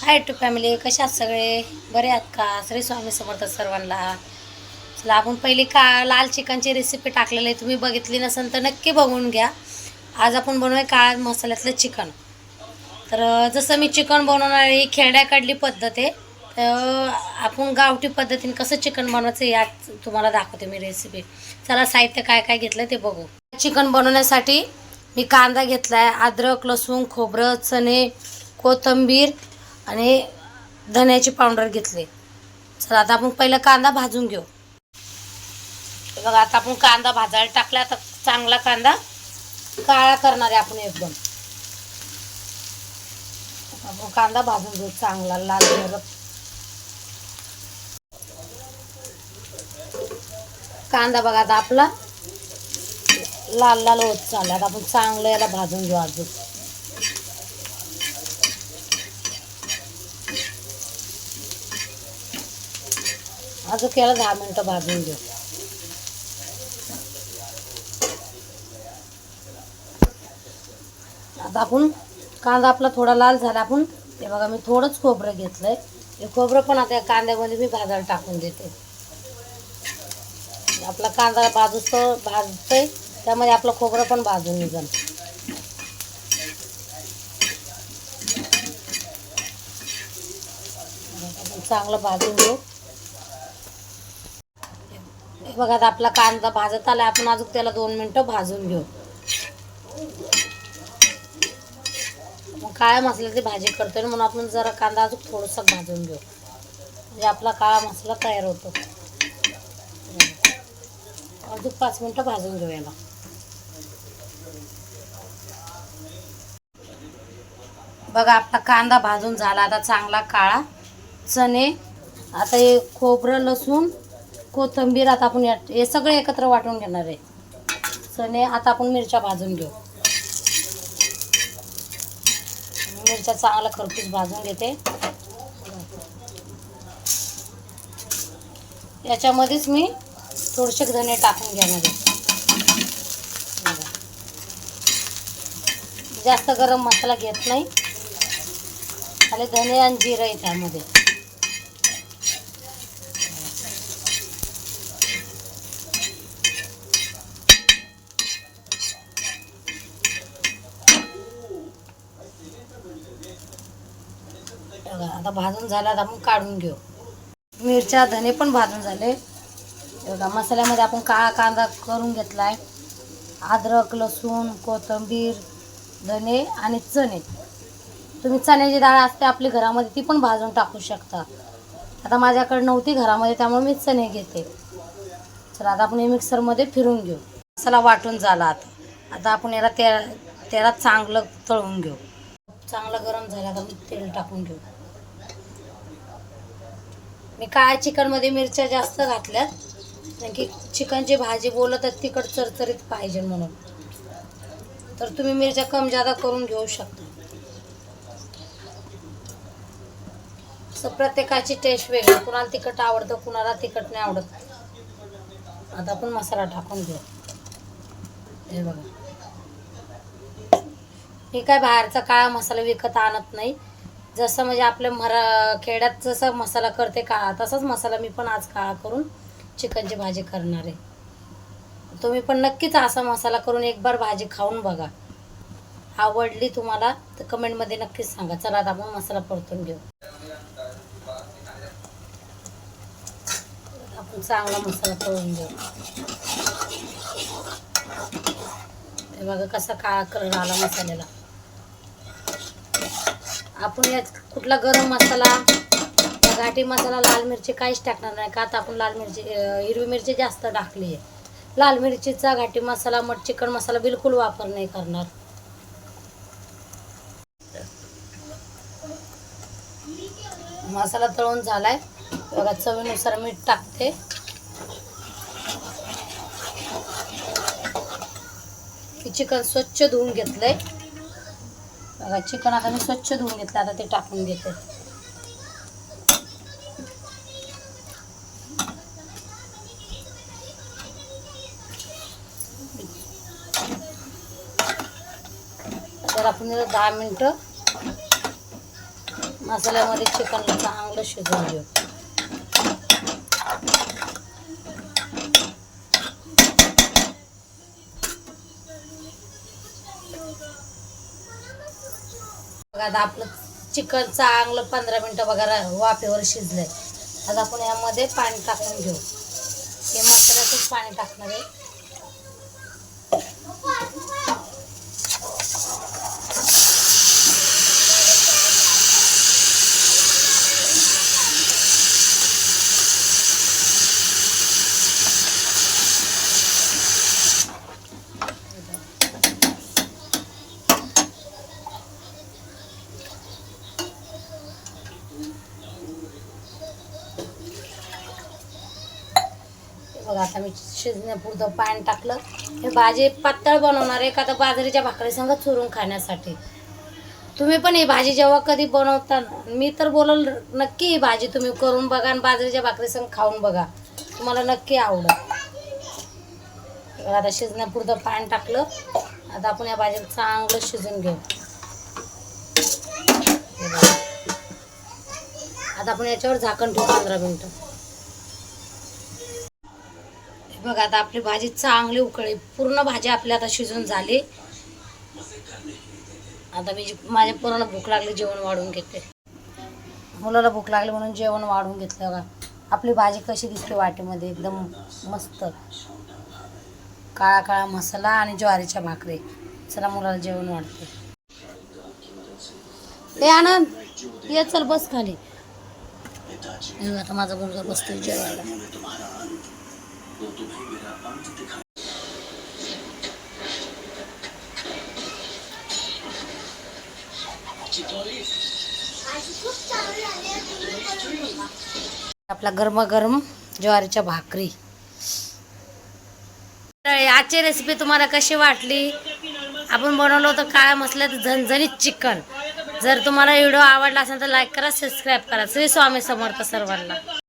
High to family कशा आहात सगळे? बरे आहात का? श्री स्वामी समर्थ सर्वांना. चला आपण पहिली का लाल चिकनची रेसिपी टाकलेली आहे तुम्ही बघितली नसेल तर नक्की बघून घ्या. आज आपण बनवूया काळ मसाल्यातलं चिकन. तर जसं मी चिकन बनवणार ही खेड्याकडली पद्धत आहे. तर आपण गावठी पद्धतीने कसं चिकन बनवायचं यात तुम्हाला दाखवते मी रेसिपी चला साहित्य काय काय घेतलं ते बघू. चिकन बनवण्यासाठी मी कांदा घेतला आहे अद्रक लसूण खोबरं चणे कोथिंबीर आणि धन्याची पावडर घेतली. चला आता आपण पहिलं कांदा भाजून घेऊ. बघा आता आपण कांदा भाजायला टाकला तर चांगला कांदा काळा करणार आहे आपण एकदम. आपण कांदा भाजून घेऊ चांगला लाल भरत कांदा बघा आता आपला लाल लाल होत चालला. आता आपण चांगलं याला भाजून घेऊ अजून. अजून याला दहा मिनटं भाजून घेऊ. आता आपण कांदा आपला थोडा लाल झाला आपण. ते बघा मी थोडंच खोबरं घेतलंय. हे खोबरं पण आता या कांद्यामध्ये मी भाजायला टाकून देते. आपला कांदा भाजूस भाजतोय त्यामध्ये आपलं खोबरं पण भाजून निघाल चांगलं भाजून घेऊ. बघा आता आपला कांदा भाजत आला आपण अजून त्याला दोन मिनटं भाजून घेऊ. मग काळ्या मसाल्याची भाजी करतोय ना म्हणून आपण जरा कांदा अजून थोडंसं भाजून घेऊ. म्हणजे आपला काळा मसाला तयार होतो. अजून पाच मिनटं भाजून घेऊ याला. बघा आपला कांदा भाजून झाला. आता चांगला काळा चणे आता हे खोबरं लसूण कोथिंबीर आता आपण या- हे सगळे एकत्र वाटून घेणार आहे. चणे आता आपण मिरच्या भाजून घेऊ. मिरच्या चांगला खरपूस भाजून घेते. याच्यामध्येच मी थोडेसे धने टाकून घेणार आहे. जास्त गरम मसाला घेत नाही. खाली धने आणि जिरं आहे त्यामध्ये. आता भाजून झाला आता आपण काढून घेऊ. मिरच्या धने पण भाजून झाले. बघा मसाल्यामध्ये आपण काळा कांदा करून घेतला आहे अद्रक लसूण कोथिंबीर धने आणि चणे. तुम्ही चण्याची डाळ असते आपली घरामध्ये ती पण भाजून टाकू शकता. आता माझ्याकडे नव्हती घरामध्ये त्यामुळे मी चणे घेते. तर आता आपण हे मिक्सरमध्ये फिरून घेऊ. मसाला वाटून झाला आता. आता आपण याला त्या तेलात चांगलं तळून घेऊ. चांगलं गरम झालं का मी तेल टाकून घेऊ. मी काळ्या चिकनमध्ये मिरच्या जास्त घातल्यात कारण की चिकनची भाजी बोलत आहेत तिखट चरचरीत पाहिजे म्हणून. तर तुम्ही मिरच्या कम जादा करून घेऊ शकता. असं प्रत्येकाची टेस्ट वेगळी कुणाला तिखट आवडतं कुणाला तिखट नाही आवडत. आता आपण मसाला टाकून घेऊ. हे बघा. मी काय बाहेरचा काळा मसाला विकत आणत नाही. जसं म्हणजे आपल्या मरा खेड्यात जसं मसाला करते काळा तसाच मसाला मी पण आज काळा करून चिकनची भाजी करणार आहे. तुम्ही पण नक्कीच असा मसाला करून एक बार भाजी खाऊन बघा. आवडली तुम्हाला तर कमेंटमध्ये नक्कीच सांगा. चला आता आपण मसाला परतून घेऊ. आपण चांगला मसाला करून घेऊ. हे बघा कसा काळा कलर आला मसाल्याला. आपण यात कुठला गरम मसाला घाटी मसाला लाल मिरची काहीच टाकणार नाही का? आता आपण लाल मिरची हिरवी मिरची जास्त टाकली आहे. लाल मिरचीचा घाटी मसाला मट चिकन मसाला बिलकुल वापर नाही करणार. मसाला तळून झालाय. बघा चवीनुसार मीठ टाकते. चिकन स्वच्छ धुवून घेतलंय. बघा चिकन आता मी स्वच्छ धुवून घेतलं आता ते टाकून घेते तर आपण दहा मिनटं मसाल्यामध्ये चिकनला चांगलं शिजवून घेऊ. बघा आता आपलं चिकन चांगलं पंधरा मिनटं बघा वाफेवर वाफेवर शिजलंय. आता आपण यामध्ये पाणी टाकून घेऊ. हे मसाल्याचंच पाणी टाकणार आहे. बघा आता मी शिजण्यापुरतं पाणी टाकलं. हे भाजी पातळ बनवणार आहे का तर बाजरीच्या भाकरीसंग चुरून खाण्यासाठी. तुम्ही पण ही भाजी जेव्हा कधी बनवता मी तर बोलल नक्की ही भाजी तुम्ही करून बघा आणि बाजरीच्या भाकरीसंग खाऊन बघा. तुम्हाला नक्की आवडेल. आता शिजण्यापुरतं पाणी टाकलं. आता आपण या भाजीला चांगलं शिजून घेऊ. आता आपण याच्यावर झाकण ठेवू पंधरा मिनटं. बघा आता आपली भाजी चांगली उकळी पूर्ण भाजी आपली आता शिजून झाली. आता मी माझ्या पोराला भूक लागली जेवण वाढून घेते. मुलाला भूक लागली म्हणून जेवण वाढून घेतलं बघा. आपली भाजी कशी दिसते वाटेमध्ये एकदम मस्त. काळा काळा मसाला आणि ज्वारीच्या भाकरी. चला मुलाला जेवण वाढते. ए आनंद ये चल बस खाली. आता माझा मुलगा बसतोय जेवायला. आपला गरमागरम ज्वारीच्या भाकरी. तर आजची रेसिपी तुम्हाला कशी वाटली? आपण बनवलं होतं काळ्या तर झणझणीत चिकन. जर तुम्हाला व्हिडिओ आवडला असेल तर लाईक करा सबस्क्राईब करा. श्री स्वामी समर्थ सर्वांना.